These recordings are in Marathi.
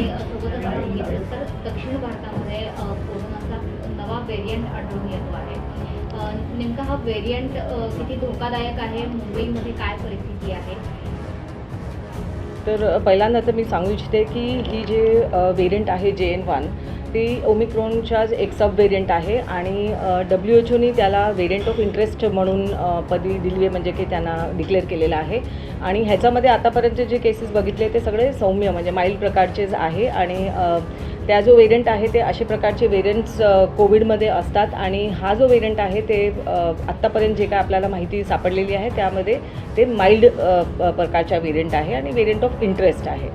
आणि सोबतच आपण घेतलं तर दक्षिण भारतामध्ये कोरोनाचा नवा व्हेरियंट आढळून येतो आहे. नेमका हा व्हेरियंट किती धोकादायक आहे? मुंबईमध्ये काय परिस्थिती आहे? तर पहिल्यांदा तर मी सांगू इच्छिते की ही जे वेरियंट आहे जे एन वन ती ओमिक्रॉनच्याच एक सब वेरियंट आहे आणि डब्ल्यू एच ओनी त्याला वेरियंट ऑफ इंटरेस्ट म्हणून पदवी दिली आहे म्हणजे की त्यांना डिक्लेअर केलेलं आहे. आणि ह्याच्यामध्ये आतापर्यंत जे केसेस बघितले ते सगळे सौम्य म्हणजे माइल्ड प्रकारचेच आहे. आणि त्या जो वेरियंट आहे ते असे प्रकारचे वेरियंट्स कोविडमध्ये असतात. आणि हा जो वेरियंट आहे ते आत्तापर्यंत जे काय आपल्याला माहिती सापडलेली आहे त्यामध्ये ते माइल्ड प्रकारच्या वेरियंट आहे आणि वेरियंट ऑफ इंटरेस्ट आहे.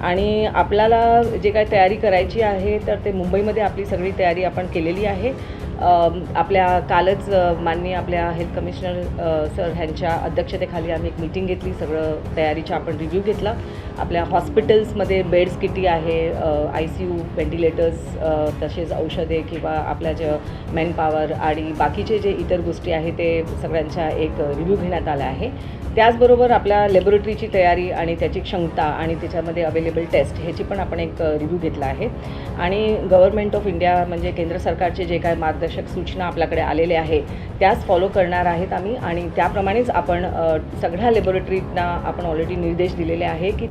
आणि आपल्याला जे काय तयारी करायची आहे तर ते मुंबईमध्ये आपली सगळी तयारी आपण केलेली आहे. आपल्या कालच माननीय आपल्या हेल्थ कमिशनर सर ह्यांच्या अध्यक्षतेखाली आम्ही एक मीटिंग घेतली. सगळं तयारीचा आपण रिव्ह्यू घेतला. आपल्या हॉस्पिटल्समध्ये बेड्स किती आहे आय सी यू व्हेंटिलेटर्स तसेच औषधे किंवा आपल्या ज्या मॅनपॉवर आणि बाकीचे जे इतर गोष्टी आहे ते सगळ्यांच्या एक रिव्ह्यू घेण्यात आला आहे. त्याचबरोबर आपल्या लॅबोरेटरीची तयारी आणि त्याची क्षमता आणि त्याच्यामध्ये अवेलेबल टेस्ट ह्याची पण आपण एक रिव्ह्यू घेतला आहे. आणि गव्हर्नमेंट ऑफ इंडिया म्हणजे केंद्र सरकारचे जे काय मार्गदर्शक सूचना आपल्याकडे आलेल्या आहे त्याच फॉलो करणार आहेत आम्ही आणि त्याप्रमाणेच आपण सगळ्या लॅबोरेटरीजना आपण ऑलरेडी निर्देश दिलेले आहे की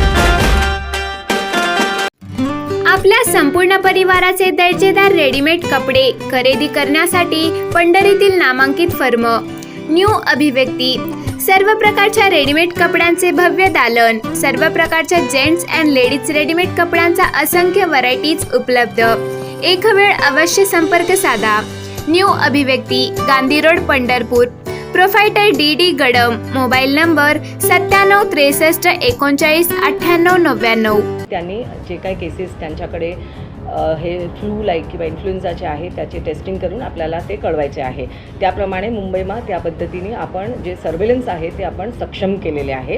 आपल्या संपूर्ण परिवाराचे दर्जेदार रेडीमेड कपडे खरेदी करण्यासाठी पंढरीतील नामांकित फर्म न्यू अभिव्यक्ती सर्व प्रकारच्या रेडीमेड कपड्यांचे भव्य दालन सर्व प्रकारच्या जेंट्स अँड लेडीज रेडीमेड कपड्यांचा असंख्य व्हरायटीज उपलब्ध. एक वेळ अवश्य संपर्क साधा. न्यू अभिव्यक्ती Gandhi road Pandharpur proprietor D D Gadam mobile number सत्त्याण्णव त्रेसष्ट एकोणचाळीस अठ्ठ्याण्णव नव्याण्णव. त्यांनी जे काही केसेस त्यांच्याकडे हे फ्लू लाईक किंवा इन्फ्लुएन्झाचे आहे त्याचे टेस्टिंग करून आपल्याला ते कळवायचे आहे. त्याप्रमाणे मुंबईमा त्या पद्धतीने आपण जे सर्वेलन्स आहे ते आपण सक्षम केलेले आहे.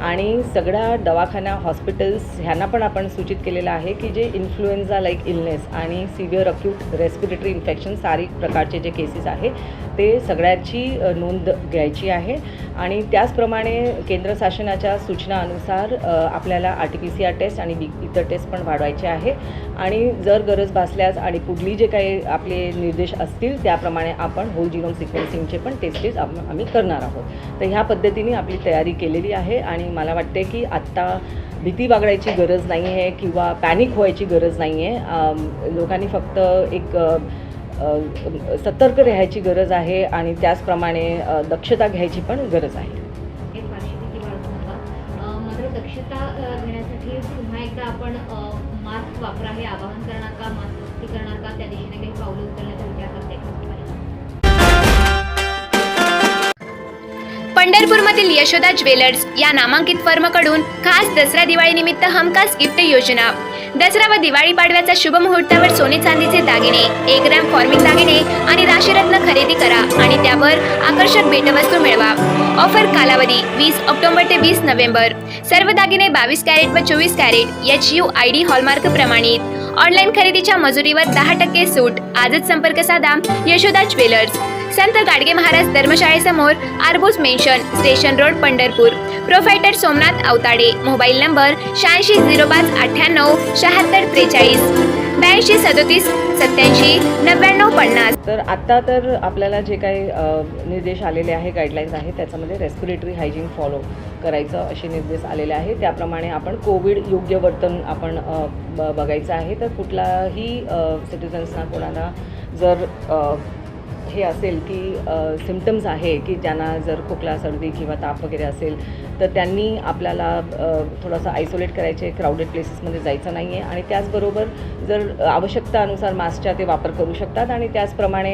आणि सगळ्या दवाखाना हॉस्पिटल्स ह्यांना पण आपण सूचित केलेलं आहे की जे इन्फ्लुएन्झा लाईक इलनेस आणि severe acute respiratory infection SARI प्रकारचे जे केसेस आहे ते सगळ्याची नो नोंद घ्यायची आहे. आणि त्याचप्रमाणे केंद्र शासनाच्या सूचनानुसार आपल्याला R T P C R test आणि इतर टेस्ट पण वाढवायचे आहे. आणि जर गरज भासल्यास आणि पुढली जे काही आपले निर्देश असतील त्याप्रमाणे आपण होल जिनोम सिक्वेन्सिंगचे पण टेस्टेस आम्ही करणार आहोत. तर ह्या पद्धतीने आपली तयारी केलेली आहे आणि मला वाटते की आत्ता भीती बागडायची गरज नाही आहे किंवा पॅनिक व्हायची गरज नाही आहे लोकांनी फक्त एक सतर्क राहायची गरज आहे आणि त्याचप्रमाणे दक्षता घ्यायची पण गरज आहे. दक्षता घेण्यासाठी पुन्हा एकदा आपण अ, मास्क वापरा हे आवाहन करणार का मास्क सक्ती करणार का त्या दिशेने काही पावलं उचलण्याचा विचार करते. पंढरपूरमधील यशोदा ज्वेलर्स या नामांकित फर्मकडून खास दसरा दिवाळी निमित्त हमखास गिफ्ट योजना. दसरा व दिवाळी पाडव्याचा शुभ मुहूर्तावर सोने चांदीचे दागिने एक ग्रॅम फॉर्मिंग दागिने आणि राशीरत्न खरेदी करा आणि त्यावर आकर्षक भेटवस्तू मिळवा. ऑफर कालावधी वीस ऑक्टोबर ते वीस नोव्हेंबर. सर्व दागिने बावीस कॅरेट व चोवीस carat H U I D hallmark प्रमाणित. ऑनलाईन खरेदीच्या मजुरीवर दहा टक्के सूट. आजच संपर्क साधा यशोदा ज्वेलर्स. संत गाडगे महाराज धर्मशाळेसमोर आरबूज mansion station road Pandharpur. Proprietor Somnath Awtade. Mobile number शहाऐंशी झिरो पाच अठ्ठ्याण्णव शहात्तर त्रेचाळीस. ब्याऐंशी सदोतीस सत्याऐंशी नव्याण्णव पन्नास. तर आत्ता तर आपल्याला जे काही निर्देश आलेले आहे गाईडलाईन्स आहे त्याच्यामध्ये रेस्पिरेटरी हायजीन फॉलो करायचं असे निर्देश आलेले आहे त्याप्रमाणे आपण कोविड योग्य वर्तन आपण ब बघायचं आहे. तर कुठलाही सिटिझन्सना कोणाला जर हे असेल की सिमटम्स आहे की ज्यांना जर खोकला सर्दी किंवा ताप वगैरे असेल तर त्यांनी आपल्याला थोडंसं आयसोलेट करायचे क्राऊडेड प्लेसेसमध्ये जायचं नाही आहे आणि त्याचबरोबर जर आवश्यकतानुसार मास्कचा ते वापर करू शकतात. आणि त्याचप्रमाणे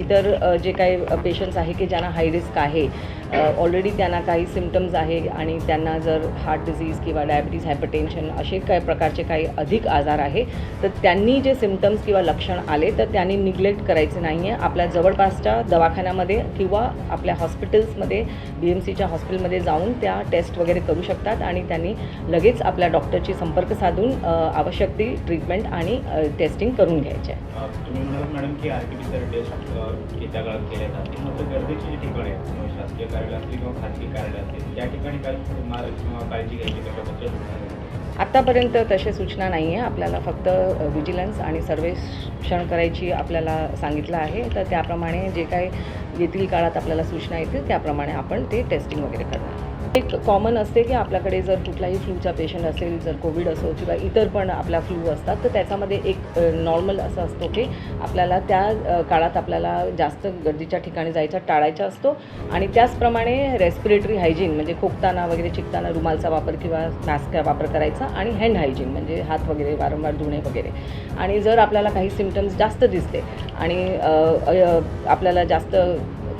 इतर जे काही पेशंट्स आहे की ज्यांना हाय रिस्क आहे ऑलरेडी त्यांना काही सिमटम्स आहे आणि त्यांना जर हार्ट डिझीज किंवा डायबिटीज हायपरटेन्शन असे काही प्रकारचे काही अधिक आजार आहे तर त्यांनी जे सिमटम्स किंवा लक्षण आले तर त्यांनी निग्लेक्ट करायचे नाही आहे आपल्या जवळपासच्या दवाखान्यामध्ये किंवा आपल्या हॉस्पिटल्समध्ये बी एम सीच्या हॉस्पिटलमध्ये जाऊन त्या टेस्ट वगैरे करू शकतात आणि त्यांनी लगेच आपल्या डॉक्टरशी संपर्क साधून आवश्यक ती ट्रीटमेंट आणि टेस्टिंग करून घ्यायचे आहे. आत्तापर्यंत तशा सूचना नाही आहे आपल्याला फक्त विजिलन्स आणि सर्वेक्षण करायची आपल्याला सांगितलं आहे. तर त्याप्रमाणे जे काही येथील काळात आपल्याला सूचना येतील त्याप्रमाणे आपण ते टेस्टिंग वगैरे करणार. एक कॉमन असते की आपल्याकडे जर कुठलाही फ्लूचा पेशंट असेल जर कोविड असो किंवा इतर पण आपल्या फ्लू असतात तर त्याच्यामध्ये एक नॉर्मल असं असतो की आपल्याला त्या काळात आपल्याला जास्त गर्दीच्या ठिकाणी जायचा टाळायचा असतो आणि त्याचप्रमाणे रेस्पिरेटरी हायजीन म्हणजे खोकताना वगैरे चिकताना रुमालचा वापर किंवा मास्कचा वापर करायचा आणि हँड हायजीन म्हणजे हात वगैरे वारंवार धुणे वगैरे. आणि जर आपल्याला काही सिमटम्स जास्त दिसते आणि आपल्याला जास्त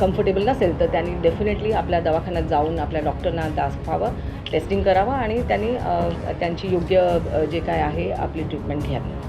कम्फर्टेबल नसेल तर त्यांनी डेफिनेटली आपल्या दवाखान्यात जाऊन आपल्या डॉक्टरना दाखवावं टेस्टिंग करावं आणि त्यांनी त्यांची योग्य जे काय आहे आपली ट्रीटमेंट घ्यावी.